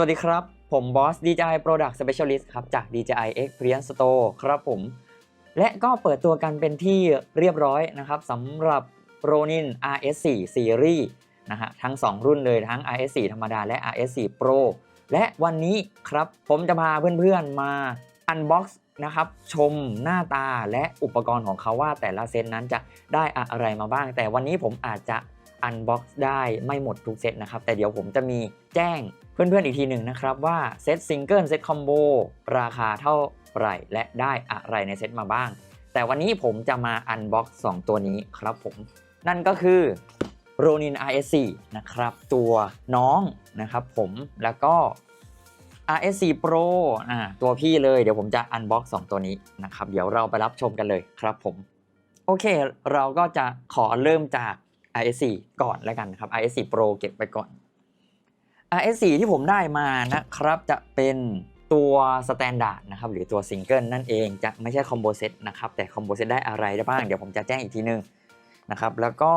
สวัสดีครับ ผมบอส DJI Product Specialist ครับ จาก DJI Experience Store ครับผม และก็เปิดตัวกันเป็นที่เรียบร้อยนะครับสำหรับ Ronin RS4 Series นะฮะทั้ง 2 รุ่นเลยทั้ง RS4 ธรรมดาและ RS4 Pro และวันนี้ครับผมจะพาเพื่อนๆมา Unbox นะครับชมหน้าตาและอุปกรณ์ของเขาว่าแต่ละเซตนั้นจะได้อะไรมาบ้าง แต่วันนี้ผมอาจจะ Unbox ได้ไม่หมดทุกเซตนะครับ แต่เดี๋ยวผมจะมีแจ้ง เพื่อนๆอีกทีหนึ่งนะครับว่าเซตซิงเกิลเซตคอมโบราคาเท่าไหร่และได้อะไรในเซตมาบ้าง แต่วันนี้ผมจะมา Unbox 2ตัวนี้ครับผม นั่นก็คือ Ronin RS4 นะครับ ตัวน้องนะครับผมแล้วก็ RS4 Pro อ่าตัวพี่เลยเดี๋ยวผมจะ Unbox 2ตัวนี้นะครับ เดี๋ยวเราไปรับชมกันเลยครับผม โอเค เราก็จะขอเริ่มจาก RS4 ก่อนแล้วกันครับ RS4 Pro เก็บไว้ก่อน RS4 ที่ผมได้มานะครับจะเป็นตัวสแตนดาร์ดนะครับหรือตัวซิงเกิลนั่นเองจะไม่ใช่คอมโบเซตนะครับแต่คอมโบเซตได้อะไรได้บ้าง เดี๋ยวผมจะแจ้งอีกทีนึงนะครับแล้วก็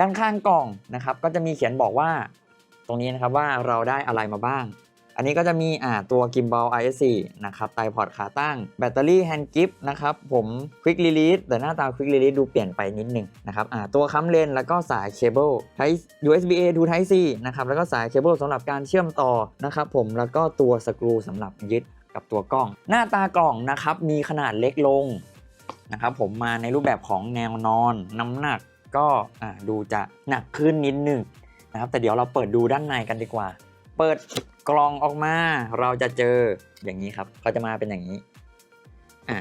ด้านข้างกล่องนะครับก็จะมีเขียนบอกว่าตรงนี้นะครับว่าเราได้อะไรมาบ้าง อันนี้ก็จะมีอ่าตัว Gimbal IS4 นะครับไตพอร์ตขาตั้ง แบตเตอรี่แฮนด์กิฟนะครับ ผม Quick Release แต่หน้าตา Quick Release ดูเปลี่ยนไปนิดนึงนะครับอ่าตัวค้ำเลนแล้วก็สายเคเบิล Type USB A to Type C นะครับ แล้วก็สายเคเบิลสำหรับการเชื่อมต่อนะครับผมแล้วก็ตัวสกรูสำหรับยึดกับตัวกล้อง หน้าตากล่องนะครับมีขนาดเล็กลงนะครับผมมาในรูปแบบของแนวนอนน้ำหนักก็ดูจะหนักขึ้นนิดหนึ่งนะครับแต่เดี๋ยวเราเปิดดูด้านในกันดีกว่า เปิดกล่องออกมา เราจะเจออย่างนี้ครับเขาจะมาเป็นอย่างนี้อะ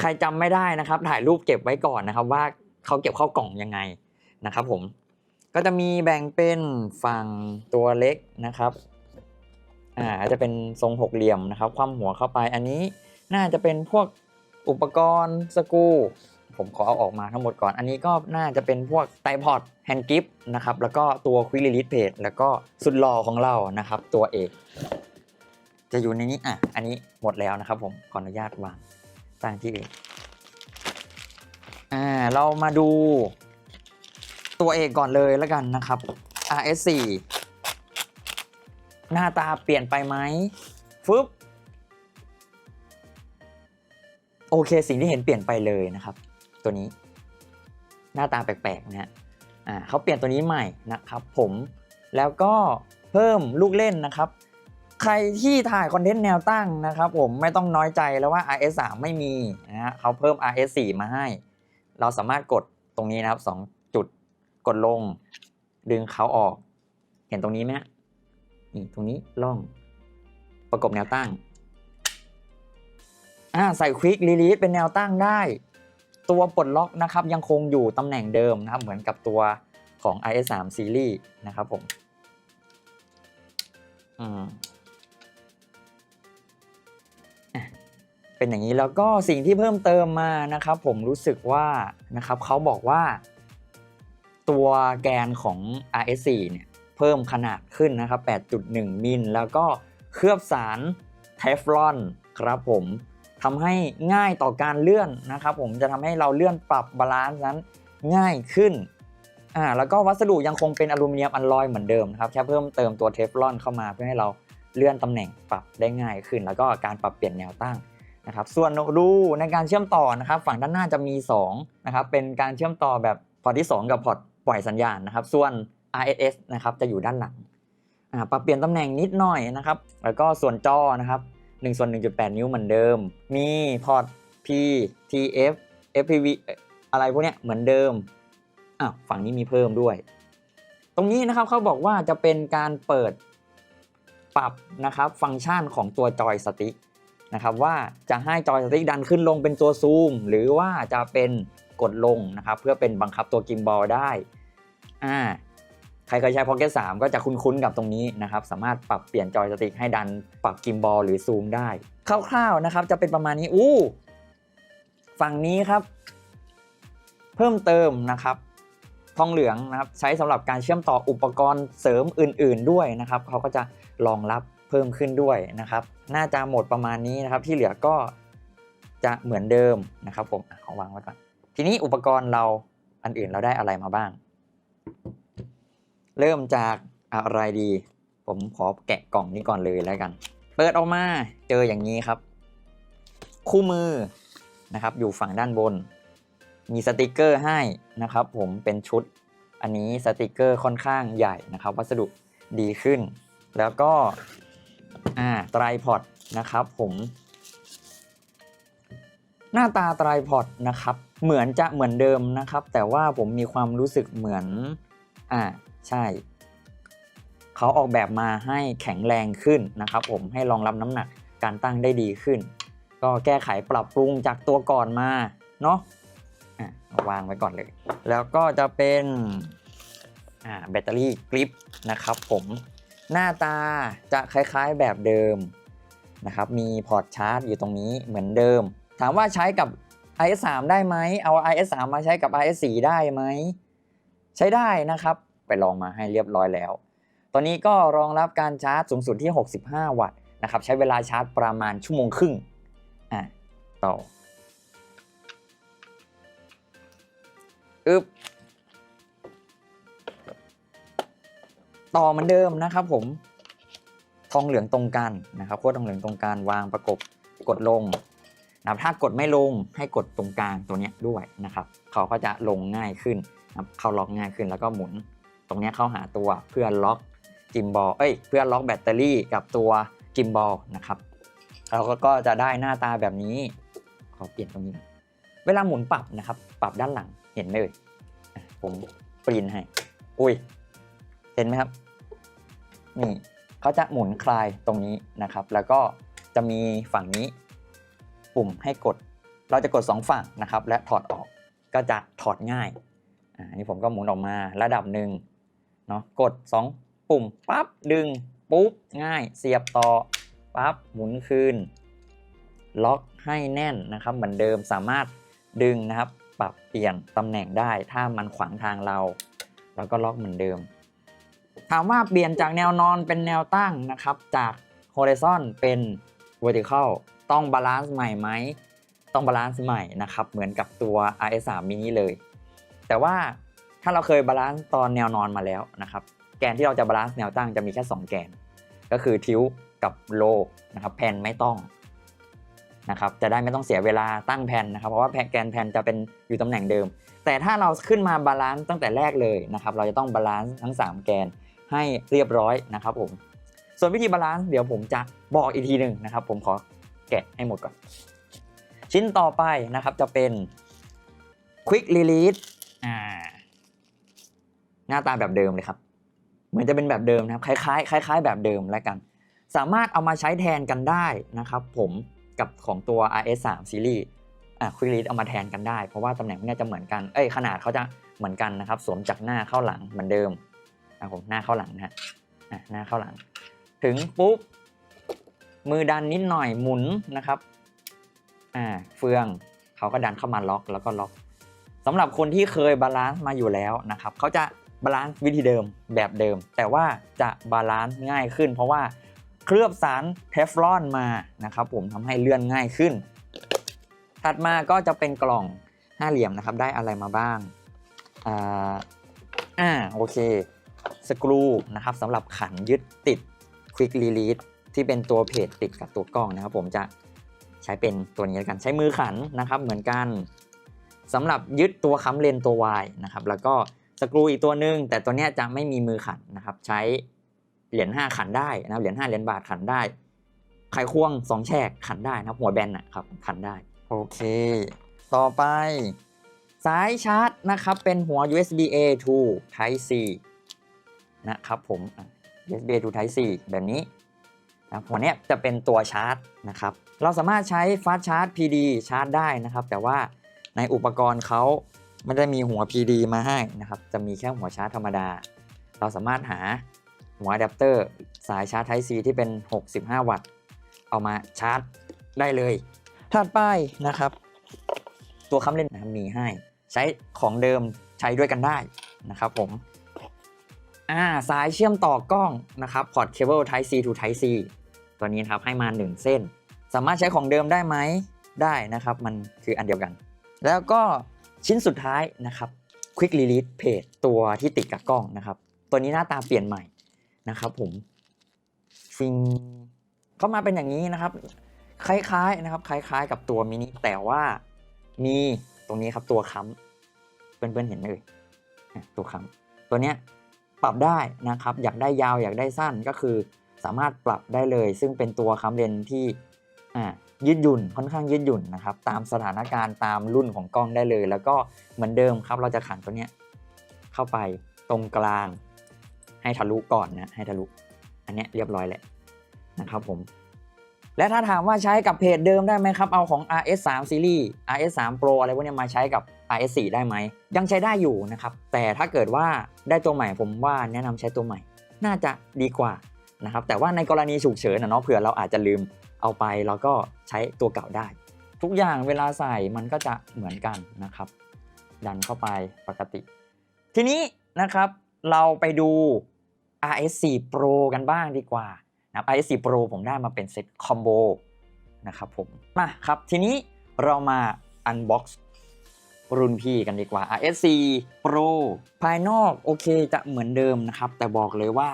ใครจำไม่ได้นะครับ ถ่ายรูปเก็บไว้ก่อนนะครับ ว่าเขาเก็บเข้ากล่องยังไงนะครับ ผม ก็จะมีแบ่งเป็นฝั่งตัวเล็กนะครับอ่าจะเป็นทรงหกเหลี่ยมนะครับ คว่ำหัวเข้าไปอันนี้น่าจะเป็นพวกอุปกรณ์สกู ผมขอเอาออกมาทั้งหมดก่อน อันนี้ก็น่าจะเป็นพวกไตพอดแฮนด์กิฟนะครับ แล้วก็ตัว Quick Release Page แล้วก็สุดหล่อของเรานะครับ ตัวเอกจะอยู่ในนี้อะอันนี้หมดแล้วนะครับผมขออนุญาตวางตั้งที่เองอ่าเรามาดู ตัวเอกก่อนเลยแล้วกันนะครับ RS4 หน้าตาเปลี่ยนไปไหมฟึบโอเคสิ่งที่เห็นเปลี่ยนไปเลยนะครับ ตัวนี้ หน้าตาแปลกๆนะฮะอ่าเขาเปลี่ยนตัวนี้ใหม่นะครับ ผมแล้วก็เพิ่มลูกเล่นนะครับ ใครที่ถ่ายคอนเทนต์แนวตั้งนะครับ ผมไม่ต้องน้อยใจแล้วว่า RS3 ไม่มีนะฮะเขาเพิ่ม RS4 มาให้ เราสามารถกดตรงนี้นะครับ2จุดกดลง ดึงเขาออก เห็นตรงนี้ไหมฮะนี่ตรงนี้ล่องประกบแนวตั้งอ่าใส่ควิกรีลีสเป็นแนวตั้งได้ ตัวปลดล็อกนะครับยังคงอยู่ตำแหน่งเดิมนะครับเหมือนกับตัวของ IS3 Series นะครับผมเป็นอย่างนี้แล้วก็สิ่งที่เพิ่มเติมมานะครับผมรู้สึกว่านะครับเขาบอกว่า ตัวแกนของ RS4 เนี่ยเพิ่มขนาดขึ้นนะครับ 8.1 มิล แล้วก็เคลือบสารเทฟลอนครับผม ทำให้ง่ายต่อการเลื่อนนะครับผมจะทำให้เราเลื่อนปรับบาลานซ์นั้นง่ายขึ้นอ่าแล้วก็วัสดุยังคงเป็นอลูมิเนียมอัลลอยเหมือนเดิมนะครับแค่เพิ่มเติมตัวเทฟลอนเข้ามาเพื่อให้เราเลื่อนตำแหน่งปรับได้ง่ายขึ้น แล้วก็การปรับเปลี่ยนแนวตั้งนะครับส่วนรูในการเชื่อมต่อนะครับฝั่งด้านหน้าจะมี2นะครับเป็นการเชื่อมต่อแบบพอร์ตที่ 2 กับพอร์ตปล่อยสัญญาณนะครับส่วน RSS นะครับจะอยู่ด้านหลังอ่าปรับเปลี่ยนตำแหน่งนิดหน่อยนะครับแล้วก็ส่วนจอนะครับ 1ส่วน1.8 นิ้วเหมือนเดิม มีพอร์ต P TF FPV เอ่ออะไรพวกเนี้ยเหมือนเดิมอ้าวฝั่งนี้มีเพิ่มด้วย ตรงนี้นะครับเขาบอกว่าจะเป็นการเปิดปรับนะครับฟังก์ชันของตัวจอยสติ๊กนะครับว่าจะให้จอยสติ๊กดันขึ้นลงเป็นตัวซูม หรือว่าจะเป็นกดลงนะครับเพื่อเป็นบังคับตัวกิมบอลได้อ่า ใครเคยใช้ Pocket 3 ก็จะคุ้นๆกับตรงนี้นะครับ สามารถปรับเปลี่ยนจอยสติ๊กให้ดันปรับกิมบอลหรือซูมได้ คร่าวๆนะครับ จะเป็นประมาณนี้ อู้ ฝั่งนี้ครับ เพิ่มเติมนะครับทองเหลืองนะครับใช้สำหรับการเชื่อมต่ออุปกรณ์เสริมอื่น ๆ ด้วยนะครับเขาก็จะรองรับเพิ่มขึ้นด้วยนะครับ น่าจะหมดประมาณนี้นะครับ ที่เหลือก็จะเหมือนเดิมนะครับผมอะขอวางไว้ก่อนทีนี้อุปกรณ์เราอันอื่นเราได้อะไรมาบ้าง เริ่มจากอะไรดี ผมขอแกะกล่องนี้ก่อนเลยแล้วกัน เปิดออกมาเจออย่างนี้ครับ คู่มือนะครับ อยู่ฝั่งด้านบน มีสติกเกอร์ให้นะครับ ผมเป็นชุด อันนี้สติกเกอร์ค่อนข้างใหญ่นะครับ วัสดุดีขึ้น แล้วก็อ่าไตรพอดนะครับ ผมหน้าตาไตรพอดนะครับ เหมือนจะเหมือนเดิมนะครับ แต่ว่าผมมีความรู้สึกเหมือนอ่า ใช่ เขาออกแบบมาให้แข็งแรงขึ้นนะครับ ผมให้รองรับน้ำหนักการตั้งได้ดีขึ้น ก็แก้ไขปรับปรุงจากตัวก่อนมาเนาะะวางไว้ก่อนเลย แล้วก็จะเป็นแบตเตอรี่กริปนะครับผมหน้าตาจะคล้ายๆแบบเดิมนะครับมีพอร์ตชาร์จอยู่ตรงนี้เหมือนเดิม ถามว่าใช้กับ IS3 ได้ไหมเอา IS3 มาใช้กับ IS4 ได้ไหม ใช้ได้นะครับ ไปลองมาให้เรียบร้อยแล้ว ตอนนี้ก็รองรับการชาร์จสูงสุดที่ 65 วัตต์นะครับ ใช้เวลาชาร์จประมาณชั่วโมงครึ่งอะต่ออึบต่อเหมือนเดิมนะครับผม ทองเหลืองตรงกันนะครับขั้วทองเหลืองตรงกลางวางประกบกดลงนะครับถ้ากดไม่ลงให้กดตรงกลางตัวนี้ด้วยนะครับ เขาก็จะลงง่ายขึ้นนะครับเข้าล็อกง่ายขึ้นแล้วก็หมุน ตรงนี้เข้าหาตัวเพื่อล็อกกิมบอล เอ้ย เพื่อล็อกแบตเตอรี่กับตัวกิมบอลนะครับเราก็จะได้หน้าตาแบบนี้ ขอเปลี่ยนตรงนี้น่อยเวลาหมุนปรับนะครับ ปรับด้านหลังเห็นไหมเอ่ยผมปรินให้ อุ้ย เห็นไหมครับ นี่เขาจะหมุนคลายตรงนี้นะครับ แล้วก็จะมีฝั่งนี้ปุ่มให้กด เราจะกด 2 ฝั่งนะครับ และถอดออกก็จะถอดง่ายอ่าอันนี้ผมก็หมุนออกมาระดับหนึ่ง เนาะกด 2 ปุ่มปั๊บดึงปุ๊บง่าย เสียบต่อปั๊บหมุนคืน ล็อกให้แน่นนะครับ เหมือนเดิมสามารถดึงนะครับ ปรับเปลี่ยนตำแหน่งได้ถ้ามันขวางทางเรา แล้วก็ล็อกเหมือนเดิม ถามว่าเปลี่ยนจากแนวนอนเป็นแนวตั้งนะครับ จาก horizon เป็น vertical ต้องบาลานซ์ใหม่ไหม ต้องบาลานซ์ใหม่นะครับ เหมือนกับตัว RS3 mini เลย แต่ว่า ถ้าเราเคยบาลานซ์ตอนแนวนอนมาแล้วนะครับ แกนที่เราจะบาลานซ์แนวตั้งจะมีแค่ 2 แกน ก็คือทิวกับโลนะครับแผ่นไม่ต้องนะครับจะได้ไม่ต้องเสียเวลาตั้งแผ่นนะครับ เพราะว่าแผ่นแกนแผ่นจะเป็นอยู่ตำแหน่งเดิม แต่ถ้าเราขึ้นมาบาลานซ์ตั้งแต่แรกเลยนะครับ เราจะต้องบาลานซ์ทั้ง 3 แกนให้เรียบร้อยนะครับผมส่วนวิธีบาลานซ์เดี๋ยวผมจะบอกอีกทีหนึ่งนะครับ ผมขอแกะให้หมดก่อน ชิ้นต่อไปนะครับจะเป็น Quick Release อ่า หน้าตาแบบเดิมเลยครับ เหมือนจะเป็นแบบเดิมนะครับ คล้ายๆคล้ายๆ แบบเดิมแล้วกัน สามารถเอามาใช้แทนกันได้นะครับ ผมกับของตัว RS3 Series อ่า Quick Release เอามาแทนกันได้ เพราะว่าตำแหน่งเนี้ยจะเหมือนกัน เอ้ยขนาดเขาจะเหมือนกันนะครับ สวมจากหน้าเข้าหลังเหมือนเดิมนะผมหน้าเข้าหลังนะฮะอะหน้าเข้าหลัง ถึงปุ๊บมือดันนิดหน่อยหมุนนะครับอ่าเฟืองเขาก็ดันเข้ามาล็อกแล้วก็ล็อกสำหรับคนที่เคยบาลานซ์มาอยู่แล้วนะครับเขาจะ บาลานซ์วิธีเดิมแบบเดิม แต่ว่าจะบาลานซ์ง่ายขึ้น เพราะว่าเคลือบสารเทฟลอนมานะครับผมทำให้เลื่อนง่ายขึ้น ถัดมาก็จะเป็นกล่องห้าเหลี่ยมนะครับได้อะไรมาบ้างอ่าอ่าโอเคสกรูนะครับสำหรับขันยึดติด Quick Release ที่เป็นตัวเพจติดกับตัวกล้องนะครับ ผมจะใช้เป็นตัวนี้แล้วกันใช้มือขันนะครับเหมือนกันสำหรับยึดตัวค้ำเลนตัว Y นะครับแล้วก็ สกรูอีกตัวหนึ่งแต่ตัวเนี้ยจะไม่มีมือขันนะครับ ใช้เหรียญ5ขันได้นะครับเหรียญ5เหรียญบาทขันได้ไขควง2แฉกขันได้นะครับหัวแบนนะครับขันได้โอเค ต่อไป สายชาร์จนะครับเป็นหัว USB A to Type C นะครับผม USB A to Type C แบบนี้นะหัวเนี้ยจะเป็นตัวชาร์จนะครับ เราสามารถใช้ Fast Charge PD ชาร์จได้นะครับ แต่ว่าในอุปกรณ์เขา ไม่ได้มีหัว PD มาให้นะครับ จะมีแค่หัวชาร์จธรรมดา เราสามารถหาหัวอะแดปเตอร์สายชาร์จ Type C ที่เป็น 65 วัตต์ เอามาชาร์จได้เลยถัดไปนะครับ ตัวค้ำเล่นนะครับมีให้ ใช้ของเดิมใช้ด้วยกันได้นะครับผมอ่าสายเชื่อมต่อกล้องนะครับพอร์ตเคเบิล Type C to Type C ตัวนี้นะครับให้มา 1 เส้น สามารถใช้ของเดิมได้ไหมได้นะครับ มันคืออันเดียวกัน แล้วก็ ชิ้นสุดท้ายนะครับ Quick Release Page ตัวที่ติดกับกล้องนะครับ ตัวนี้หน้าตาเปลี่ยนใหม่นะครับผมฟิงเข้ามาเป็นอย่างนี้นะครับ คล้ายๆนะครับ คล้าย ๆ กับตัวมินิแต่ว่ามีตรงนี้ครับตัวค้ำเพื่อนๆเห็นเอ่ยตัวค้ำตัวเนี้ยปรับได้นะครับ อยากได้ยาวอยากได้สั้นก็คือสามารถปรับได้เลย ซึ่งเป็นตัวค้ำเลนที่อ่า ยืดหยุ่นค่อนข้างยืดหยุ่นนะครับตามสถานการณ์ตามรุ่นของกล้องได้เลย แล้วก็เหมือนเดิมครับเราจะขันตัวเนี้ยเข้าไปตรงกลาง ให้ทะลุก่อนนะให้ทะลุ อันเนี้ยเรียบร้อยแหละนะครับผมและถ้าถามว่าใช้กับเพจเดิมได้ไหมครับ เอาของ RS3 Series RS3 Pro อะไรพวกเนี้ยมาใช้กับ RS4 ได้ไหม ยังใช้ได้อยู่นะครับ แต่ถ้าเกิดว่าได้ตัวใหม่ผมว่าแนะนำใช้ตัวใหม่ น่าจะดีกว่านะครับ แต่ว่าในกรณีฉุกเฉินนะเนาะเผื่อเราอาจจะลืม เอาไปแล้วก็ใช้ตัวเก่าได้ ทุกอย่างเวลาใส่มันก็จะเหมือนกันนะครับ ดันเข้าไปปกติ ทีนี้นะครับเราไปดู RS4 Pro กันบ้างดีกว่านะ RS4 Pro ผมได้มาเป็นเซ็ตคอมโบนะครับผม มาครับ ทีนี้เรามา Unbox รุ่นพี่กันดีกว่า RS4 Pro ภายนอกโอเคจะเหมือนเดิมนะครับ แต่บอกเลยว่า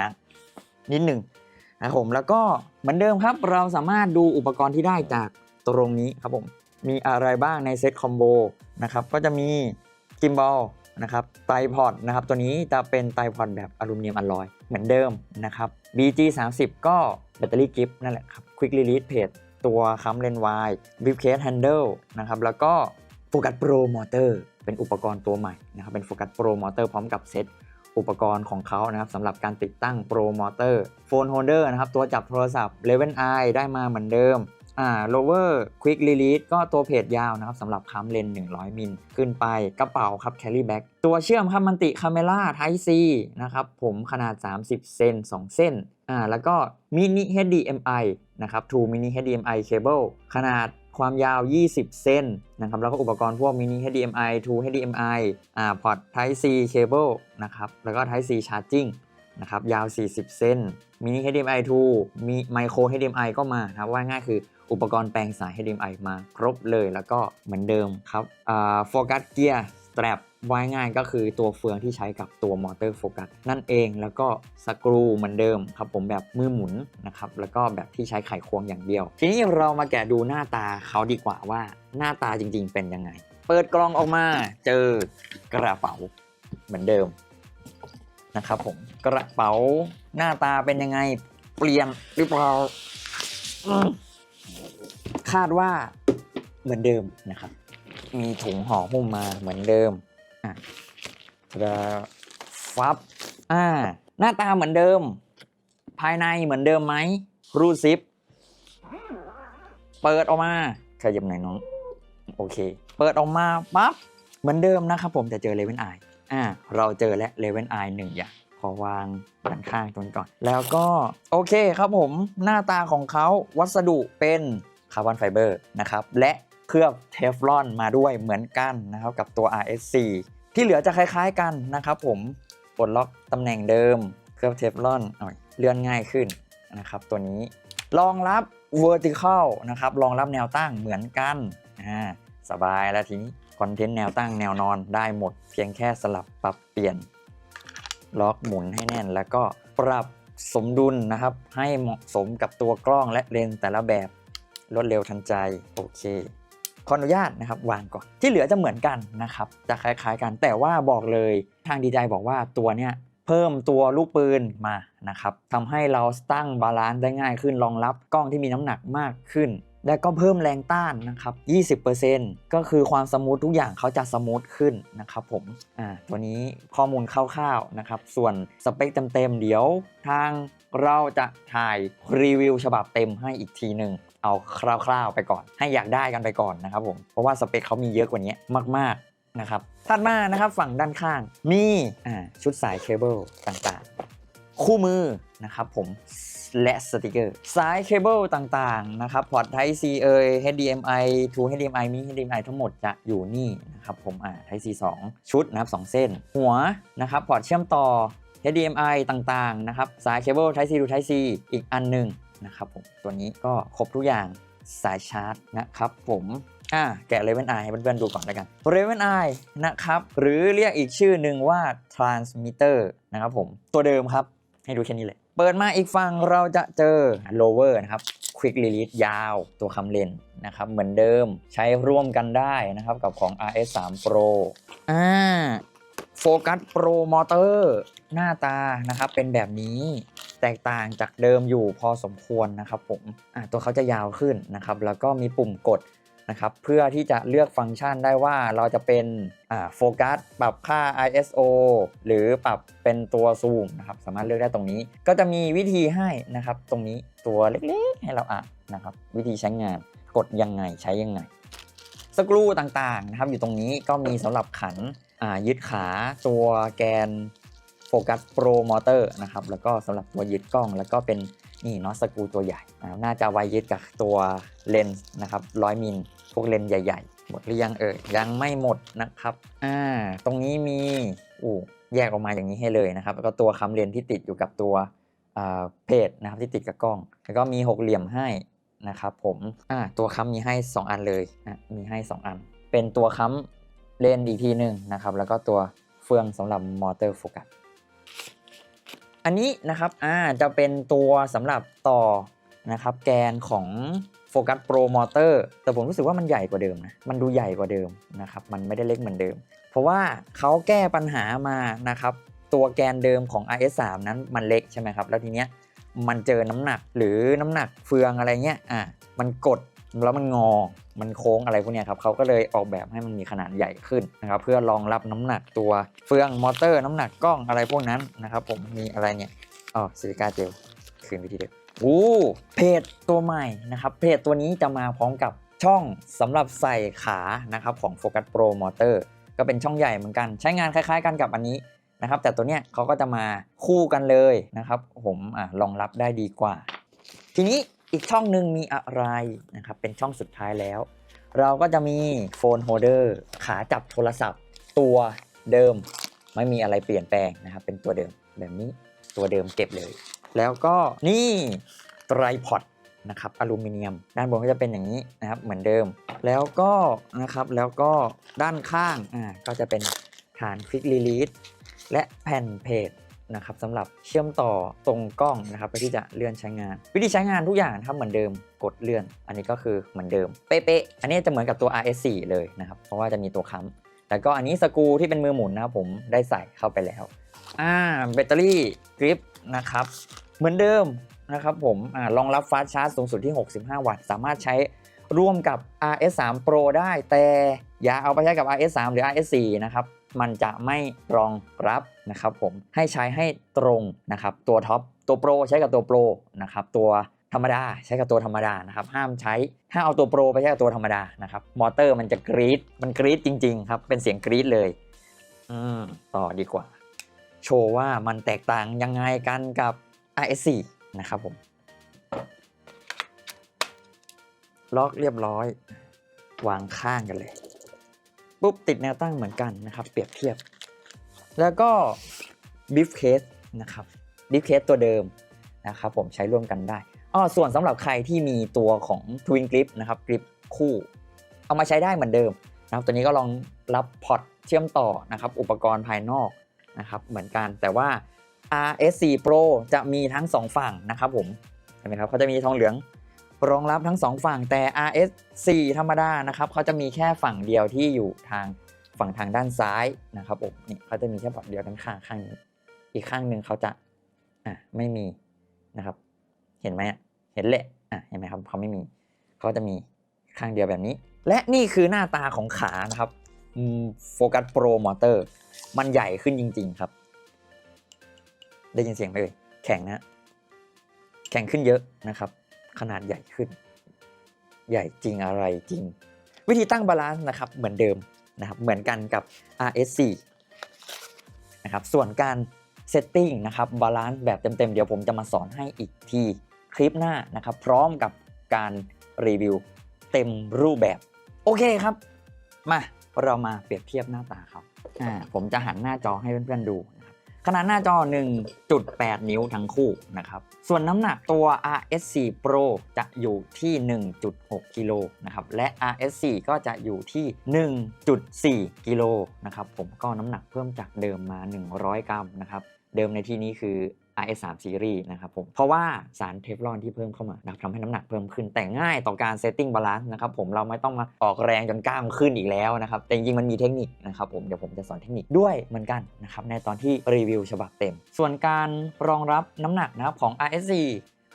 นะนิดหนึ่ง นะครับผมแล้วก็เหมือนเดิมครับ เราสามารถดูอุปกรณ์ที่ได้จากตรงนี้ครับผมมีอะไรบ้างในเซ็ตคอมโบนะครับก็จะมีกิมบอลนะครับไตพอดนะครับตัวนี้จะเป็นไตพอดแบบอลูมิเนียมอลลอยเหมือนเดิมนะครับ BG 30ก็แบตเตอรี่กิฟนั่นแหละครับ Quick Release Page ตัวค้ำเลนวายวิปเคสแฮนเดิลนะครับแล้วก็โฟกัสโปรมอเตอร์เป็นอุปกรณ์ตัวใหม่นะครับเป็นโฟกัสโปรมอเตอร์พร้อมกับเซ็ต อุปกรณ์ของเขานะครับสำหรับการติดตั้งโปรมอเตอร์โฟนโฮลเดอร์นะครับตัวจับโทรศัพท์ Level i ได้มาเหมือนเดิมอ่า lower quick release ก็ตัวเพจยาวนะครับสำหรับค้ำเลน 100 มิลขึ้นไปกระเป๋าครับ carry bag ตัวเชื่อมครับมันติคาเมล่า Type C นะครับผมขนาด 30 เซน2 เส้นอ่าแล้วก็มินิ HDMI นะครับ True Mini HDMI Cable ขนาด ความยาว 20เซนนะครับ แล้วก็อุปกรณ์พวก Mini HDMI to HDMI อ่าพอร์ต Type C Cable นะครับ แล้วก็ Type C Charging นะครับ ยาว 40เซน Mini HDMI 2มี Micro HDMI ก็มาครับว่าง่ายคืออุปกรณ์แปลงสาย HDMI มาครบเลยแล้วก็เหมือนเดิมครับอ่า Focus Gear Strap ว่ายง่ายก็คือตัวเฟืองที่ใช้กับตัวมอเตอร์โฟกัสนั่นเองแล้วก็สกรูเหมือนเดิมครับผมแบบมือหมุนนะครับแล้วก็แบบที่ใช้ไขควงอย่างเดียว ทีนี้เรามาแกะดูหน้าตาเขาดีกว่าว่าหน้าตาจริง ๆ เป็นยังไง เปิดกล่องออกมาเจอกระเป๋าเหมือนเดิมนะครับผมกระเป๋าหน้าตาเป็นยังไงเปลี่ยนหรือเปล่าคาดว่าเหมือนเดิมนะครับ มีถุงห่อหุ้มมาเหมือนเดิม จะฟับอ่า หน้าตาเหมือนเดิม ภายในเหมือนเดิมไหมรูดซิป เปิดออกมาขยับหน่อยน้อง โอเค เปิดออกมาปั๊บเหมือนเดิมนะครับผมแต่เจอเลเวนไออ่า เราเจอและเลเวนไอหนึ่งอย่างขอวางด้านข้างตรงนี้ก่อน แล้วก็ โอเคครับผมหน้าตาของเขาวัสดุเป็นคาร์บอนไฟเบอร์นะครับ และ เคลือบเทฟลอนมาด้วยเหมือนกันนะครับกับตัว RSC ที่เหลือจะคล้ายๆกันนะครับผมปลดล็อกตำแหน่งเดิมเคลือบเทฟลอนเลื่อนง่ายขึ้นนะครับตัวนี้รองรับ vertical นะครับรองรับแนวตั้งเหมือนกันอ่าสบายแล้วทีนี้คอนเทนต์แนวตั้งแนวนอนได้หมด เพียงแค่สลับปรับเปลี่ยน ล็อกหมุนให้แน่น แล้วก็ปรับสมดุลนะครับ ให้เหมาะสมกับตัวกล้องและเลนส์แต่ละแบบรวดเร็วทันใจ โอเค ออนุญาตนะครับวางก่อนที่เหลือจะเหมือนกันนะครับจะคล้ายๆกัน แต่ว่าบอกเลยทางดีใจบอกว่าตัวเนี้ยเพิ่มตัวลูกปืนมานะครับทำให้เราตั้งบาลานซ์ได้ง่ายขึ้นรองรับกล้องที่มีน้ำหนักมากขึ้น และก็เพิ่มแรงต้านนะครับ 20%ก็คือความสมูททุกอย่างเขาจะสมูทขึ้นนะครับผมอ่าตัวนี้ข้อมูลคร่าวๆนะครับ ส่วนสเปคเต็มๆเดี๋ยวทางเราจะถ่ายรีวิวฉบับเต็มให้อีกทีหนึ่ง เอาคร่าวๆไปก่อน ให้อยากได้กันไปก่อนนะครับผม เพราะว่าสเปคเขามีเยอะกว่านี้มากๆนะครับ ถัดมานะครับฝั่งด้านข้างมีชุดสายเคเบิลต่างๆ คู่มือนะครับผมและสติกเกอร์ สายเคเบิลต่างๆ นะครับ พอร์ต Type C เอ่ย HDMI to HDMI มี HDMI ทั้งหมดจะอยู่นี่นะครับผมอ่า Type C 2 ชุดนะครับ 2 เส้น หัวนะครับพอร์ตเชื่อมต่อ HDMI ต่างๆ นะครับ สายเคเบิล Type C to Type C อีกอันหนึ่ง นะครับผมตัวนี้ก็ครบทุกอย่างสายชาร์จนะครับผมอ่าแกะ Raven Eye ให้เพื่อนๆดูก่อนแล้วกัน Raven Eye นะครับหรือเรียกอีกชื่อหนึ่งว่า transmitter นะครับผมตัวเดิมครับให้ดูแค่นี้เลย เปิดมาอีกฝั่งเราจะเจอ lower นะครับ quick release ยาวตัวคำเลนนะครับเหมือนเดิมใช้ร่วมกันได้นะครับกับของ RS3 Pro อ่าโฟกัส Pro Motor หน้าตานะครับเป็นแบบนี้ แตกต่างจากเดิมอยู่พอสมควรนะครับผมตัวเขาจะยาวขึ้นนะครับ แล้วก็มีปุ่มกดนะครับเพื่อที่จะเลือกฟังก์ชันได้ว่าเราจะเป็นโฟกัสปรับค่า ISO หรือปรับเป็นตัวซูมนะครับสามารถเลือกได้ตรงนี้ ก็จะมีวิธีให้นะครับตรงนี้ตัวเล็กๆ ให้เราอ่านนะครับวิธีใช้งานกดยังไงใช้ยังไง สกรูต่างๆนะครับอยู่ตรงนี้ก็มีสำหรับขันยึดขาตัวแกน โฟกัสโปรมอเตอร์นะครับแล้วก็สำหรับตัวยึดกล้อง แล้วก็เป็นนี่เนาะสกูตัวใหญ่นะครับน่าจะไว้ยึดกับตัวเลนส์นะครับร้อยมิลพวกเลนส์ใหญ่ๆ หมดหรือยังเอ่ยยังไม่หมดนะครับอ่าตรงนี้มีอู้แยกออกมาอย่างนี้ให้เลยนะครับแล้วก็ตัวคำเลนที่ติดอยู่กับตัวอ่าเพจนะครับที่ติดกับกล้อง แล้วก็มีหกเหลี่ยมให้นะครับผมอ่าตัวค้ำมีให้ 2 อันเลยอะมีให้ 2 อัน เป็นตัวค้ำเลนอีกทีหนึ่งนะครับ แล้วก็ตัวเฟืองสำหรับมอเตอร์โฟกัส อันนี้นะครับอ่าจะเป็นตัวสำหรับต่อนะครับแกนของโฟกัสโปรมอเตอร์แต่ผมรู้สึกว่ามันใหญ่กว่าเดิมนะมันดูใหญ่กว่าเดิมนะครับมันไม่ได้เล็กเหมือนเดิม เพราะว่าเขาแก้ปัญหามานะครับตัวแกนเดิมของ RS3 นั้นมันเล็กใช่ไหมครับแล้วทีเนี้ยมันเจอน้ำหนักหรือน้ำหนักเฟืองอะไรเงี้ยอะมันกดแล้วมันงอ มันโค้งอะไรพวกเนี้ยครับเขาก็เลยออกแบบให้มันมีขนาดใหญ่ขึ้นนะครับเพื่อรองรับน้ำหนักตัวเฟืองมอเตอร์ น้ำหนักกล้องอะไรพวกนั้นนะครับผมมีอะไรเนี่ยอ๋อซิลิกาเจลคืนวิธีเดิมโอ้เพจตัวใหม่นะครับเพจตัวนี้จะมาพร้อมกับช่องสำหรับใส่ขานะครับของ Focus Pro Motor ก็เป็นช่องใหญ่เหมือนกัน ใช้งานคล้ายๆกันกับอันนี้นะครับ แต่ตัวเนี้ยเขาก็จะมาคู่กันเลยนะครับ ผมอะรองรับได้ดีกว่า ทีนี้อีกช่องหนึ่งมีอะไรนะครับ เป็นช่องสุดท้ายแล้ว เราก็จะมีโฟนโฮเดอร์ขาจับโทรศัพท์ ตัวเดิมไม่มีอะไรเปลี่ยนแปลงนะครับ เป็นตัวเดิมแบบนี้ตัวเดิมเก็บเลย แล้วก็นี่ไตรพอดนะครับอลูมิเนียม ด้านบนก็จะเป็นอย่างนี้นะครับเหมือนเดิม แล้วก็นะครับแล้วก็ด้านข้างอ่าก็จะเป็นฐานคลิกรีลีสและแผ่นเพจ นะครับสำหรับเชื่อมต่อตรงกล้องนะครับเพื่อที่จะเลื่อนใช้งาน วิธีใช้งานทุกอย่างนะครับเหมือนเดิมกดเลื่อน อันนี้ก็คือเหมือนเดิมเป๊ะๆอันนี้จะเหมือนกับตัว RS4 เลยนะครับเพราะว่าจะมีตัวค้ำแล้วก็อันนี้สกูที่เป็นมือหมุนนะครับผมได้ใส่เข้าไปแล้วอ่าแบตเตอรี่กริปนะครับเหมือนเดิมนะครับผมอรองรับฟาสชาร์จสูงสุดที่ 65 วัตต์ สามารถใช้ร่วมกับ RS3 Pro ได้ แต่อย่าเอาไปใช้กับ RS3 หรือ RS4 นะครับ มันจะไม่รองรับนะครับผมให้ใช้ให้ตรงนะครับตัวท็อปตัวโปรใช้กับตัวโปรนะครับตัวธรรมดาใช้กับตัวธรรมดานะครับห้ามใช้ถ้าเอาตัวโปรไปใช้กับตัวธรรมดานะครับมอเตอร์มันจะกรีดมันกรีดจริงๆครับเป็นเสียงกรีดเลยอืมต่อดีกว่า โชว์ว่ามันแตกต่างยังไงกันกับ RS4 นะครับผมล็อกเรียบร้อยวางข้างกันเลย ปุ๊บติดแนวตั้งเหมือนกันนะครับ เปรียบเทียบ แล้วก็บิฟเคสนะครับบิฟเคสตัวเดิมนะครับผมใช้ร่วมกันได้อ้อส่วนสำหรับใครที่มีตัวของ Twin Grip นะครับกริปคู่เอามาใช้ได้เหมือนเดิมนะครับตัวนี้ก็ลองรับพอร์ตเชื่อมต่อนะครับอุปกรณ์ภายนอกนะครับเหมือนกันแต่ว่า RS4 Pro จะมีทั้ง 2 ฝั่งนะครับผมเห็นไหมครับเขาจะมีทองเหลือง รองรับทั้ง 2 ฝั่งแต่ RS4 ธรรมดานะครับเขาจะมีแค่ฝั่งเดียวที่อยู่ทางฝั่งทางด้านซ้ายนะครับผมนี่เขาจะมีแค่ฝั่งเดียวด้านข้างข้างนี้อีกข้างหนึ่งเขาจะอะไม่มีนะครับ เห็นไหมเห็นแหละอะเห็นไหมครับเขาไม่มีเขาจะมีข้างเดียวแบบนี้ และนี่คือหน้าตาของขานะครับโฟกัสโปรมอเตอร์มันใหญ่ขึ้นจริง ๆครับ ได้ยินเสียงไหมเอ่ยแข็งนะ แข็งขึ้นเยอะนะครับ ขนาดใหญ่ขึ้น ใหญ่จริงอะไรจริง วิธีตั้งบาลานซ์นะครับเหมือนเดิมนะครับเหมือนกันกับ RS4 นะครับส่วนการเซตติ้งนะครับบาลานซ์แบบเต็มๆ เดี๋ยวผมจะมาสอนให้อีกทีคลิปหน้านะครับ พร้อมกับการรีวิวเต็มรูปแบบ โอเคครับ มาเรามาเปรียบเทียบหน้าตาเขาอ่าผมจะหันหน้าจอให้เพื่อนๆดู ขนาดหน้าจอ 1.8 นิ้วทั้งคู่นะครับ ส่วนน้ำหนักตัว RS4 Pro จะอยู่ที่ 1.6 กิโลนะครับ และ RS4 ก็จะอยู่ที่ 1.4 กิโลนะครับ ผมก็น้ำหนักเพิ่มจากเดิมมา 100 กรัมนะครับ เดิมในที่นี้คือ RS3 Series นะครับผมเพราะว่าสารเทฟลอนที่เพิ่มเข้ามานะทำให้น้ำหนักเพิ่มขึ้นแต่ง่ายต่อการเซตติ้งบาลานซ์นะครับผมเราไม่ต้องมาออกแรงจนกล้ามขึ้นอีกแล้วนะครับแต่จริงๆมันมีเทคนิคนะครับผมเดี๋ยวผมจะสอนเทคนิคด้วยเหมือนกันนะครับในตอนที่รีวิวฉบับเต็ม ส่วนการรองรับน้ำหนักนะครับของ RS4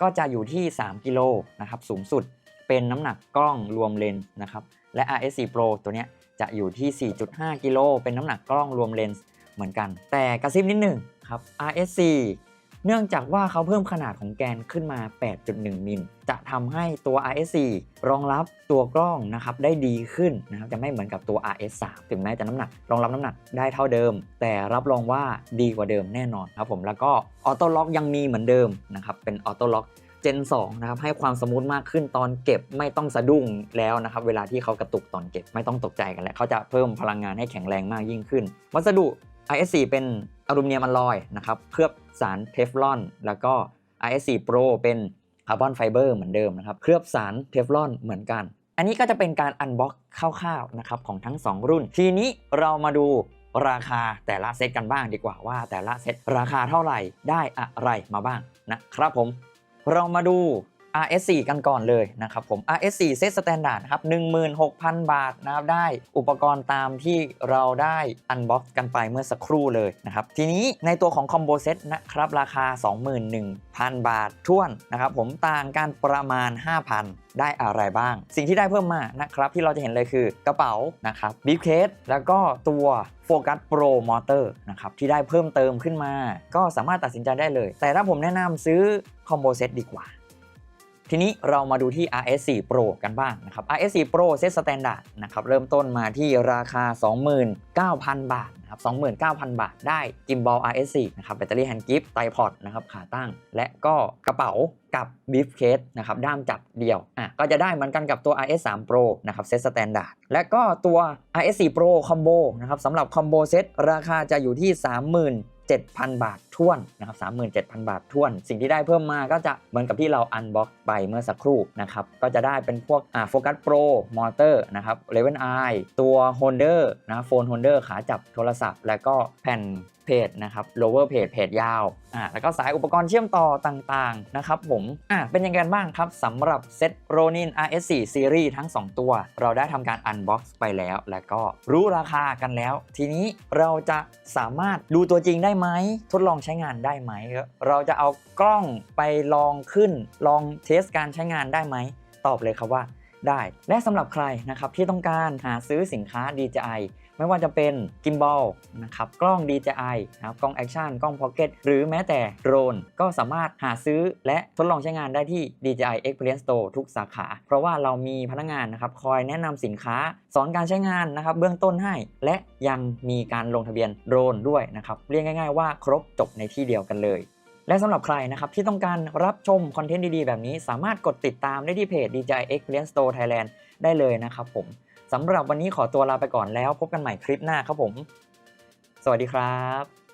ก็จะอยู่ที่ 3 กิโลนะครับสูงสุดเป็นน้ำหนักกล้องรวมเลนส์นะครับและ RS4 Pro ตัวเนี้ยจะอยู่ที่ 4.5 กิโลเป็นน้ำหนักกล้องรวมเลนส์เหมือนกัน แต่กระซิบนิดหนึ่งครับ RS4 เนื่องจากว่าเขาเพิ่มขนาดของแกนขึ้นมา 8.1 มิล จะทำให้ตัว RS4 รองรับตัวกล้องนะครับได้ดีขึ้นนะครับจะไม่เหมือนกับตัว RS3 ถึงแม้จะน้ำหนัก รองรับน้ำหนักได้เท่าเดิม แต่รับรองว่าดีกว่าเดิมแน่นอนครับผมแล้วก็ออโต้ล็อกยังมีเหมือนเดิมนะครับเป็นออโต้ล็อก Gen 2นะครับให้ความสมูทมากขึ้นตอนเก็บไม่ต้องสะดุ้งแล้วนะครับเวลาที่เขากระตุกตอนเก็บไม่ต้องตกใจกันแล้วเขาจะเพิ่มพลังงานให้แข็งแรงมากยิ่งขึ้น วัสดุ ISC เป็น อลูมิเนียมอลลอยนะครับเคลือบสารเทฟลอน แล้วก็ ISC Pro เป็นคาร์บอนไฟเบอร์เหมือนเดิมนะครับเคลือบสารเทฟลอนเหมือนกัน อันนี้ก็จะเป็นการอันบ็อกคร่าวๆนะครับของทั้ง 2 รุ่น ทีนี้เรามาดูราคาแต่ละเซตกันบ้างดีกว่าว่า แต่ละเซตราคาเท่าไหร่ได้อะไรมาบ้างนะครับผม เรามาดู RS4 กันก่อนเลยนะครับผม RS4 เซตสแตนดาร์ดครับ16,000 บาทนะครับได้อุปกรณ์ตามที่เราได้อันบ็อกซ์กันไปเมื่อสักครู่เลยนะครับทีนี้ในตัวของคอมโบเซตนะครับราคา 21,000 บาทท่วนนะครับผมต่างกันประมาณ 5,000ได้อะไรบ้าง สิ่งที่ได้เพิ่มมานะครับ ที่เราจะเห็นเลยคือกระเป๋านะครับบีฟเคสแล้วก็ตัวโฟกัสโปรมอเตอร์นะครับ ที่ได้เพิ่มเติมขึ้นมา ก็สามารถตัดสินใจได้เลย แต่ถ้าผมแนะนำซื้อคอมโบเซตดีกว่า ทีนี้เรามาดูที่ RS4 Pro กันบ้างนะครับ RS4 Pro เซตสแตนดาร์ดนะครับเริ่มต้นมาที่ราคา 29,000 บาทนะครับ29,000 บาท ได้กิมบอล RS4 นะครับแบตเตอรี่แฮนด์กิฟต์ไตพอดนะครับขาตั้ง และก็กระเป๋ากับบีฟเคสนะครับด้ามจับเดี่ยวอะก็จะได้เหมือนกันกับตัว RS3 Pro นะครับเซตสแตนดาร์ดและก็ตัว RS4 Pro Combo นะครับสำหรับคอมโบเซตราคาจะอยู่ที่ 30,000 7,000 บาทท่วนนะครับ37,000 บาทท่วน สิ่งที่ได้เพิ่มมาก็จะเหมือนกับที่เราอันบ็อกไปเมื่อสักครู่นะครับก็จะได้เป็นพวกอ่าโฟกัสโปรมอเตอร์นะครับเลเวนไอตัวโฮลเดอร์นะโฟนโฮลเดอร์ขาจับโทรศัพท์ แล้วก็แผ่นเพจนะครับ lower page เพจยาวอ่าแล้วก็สายอุปกรณ์เชื่อมต่อต่างๆนะครับผมอ่าเป็นยังไงบ้างครับสำหรับเซต Ronin RS4 Series ทั้ง 2 ตัว เราได้ทำการ unbox ไปแล้ว แล้วก็รู้ราคากันแล้ว ทีนี้เราจะสามารถดูตัวจริงได้ไหม ทดลองใช้งานได้ไหม เราจะเอากล้องไปลองขึ้น ลองเทสการใช้งานได้ไหม ตอบเลยครับว่า ได้ และสำหรับใครนะครับที่ต้องการหาซื้อสินค้า DJI ไม่ว่าจะเป็นกิมบอลนะครับกล้อง DJI นะครับกล้องแอคชั่นกล้องพ็อกเก็ตหรือแม้แต่โดรนก็สามารถหาซื้อและทดลองใช้งานได้ที่ DJI Experience Store ทุกสาขา เพราะว่าเรามีพนักงานนะครับคอยแนะนำสินค้า สอนการใช้งานนะครับเบื้องต้นให้ และยังมีการลงทะเบียนโดรนด้วยนะครับเรียกง่าย ๆว่าครบจบในที่เดียวกันเลย และสำหรับใครนะครับที่ต้องการรับชมคอนเทนต์ดีๆ แบบนี้ สามารถกดติดตามได้ที่เพจ DJI Experience Store Thailand ได้เลยนะครับผมสำหรับวันนี้ขอตัวลาไปก่อนแล้วพบกันใหม่คลิปหน้าครับผม สวัสดีครับ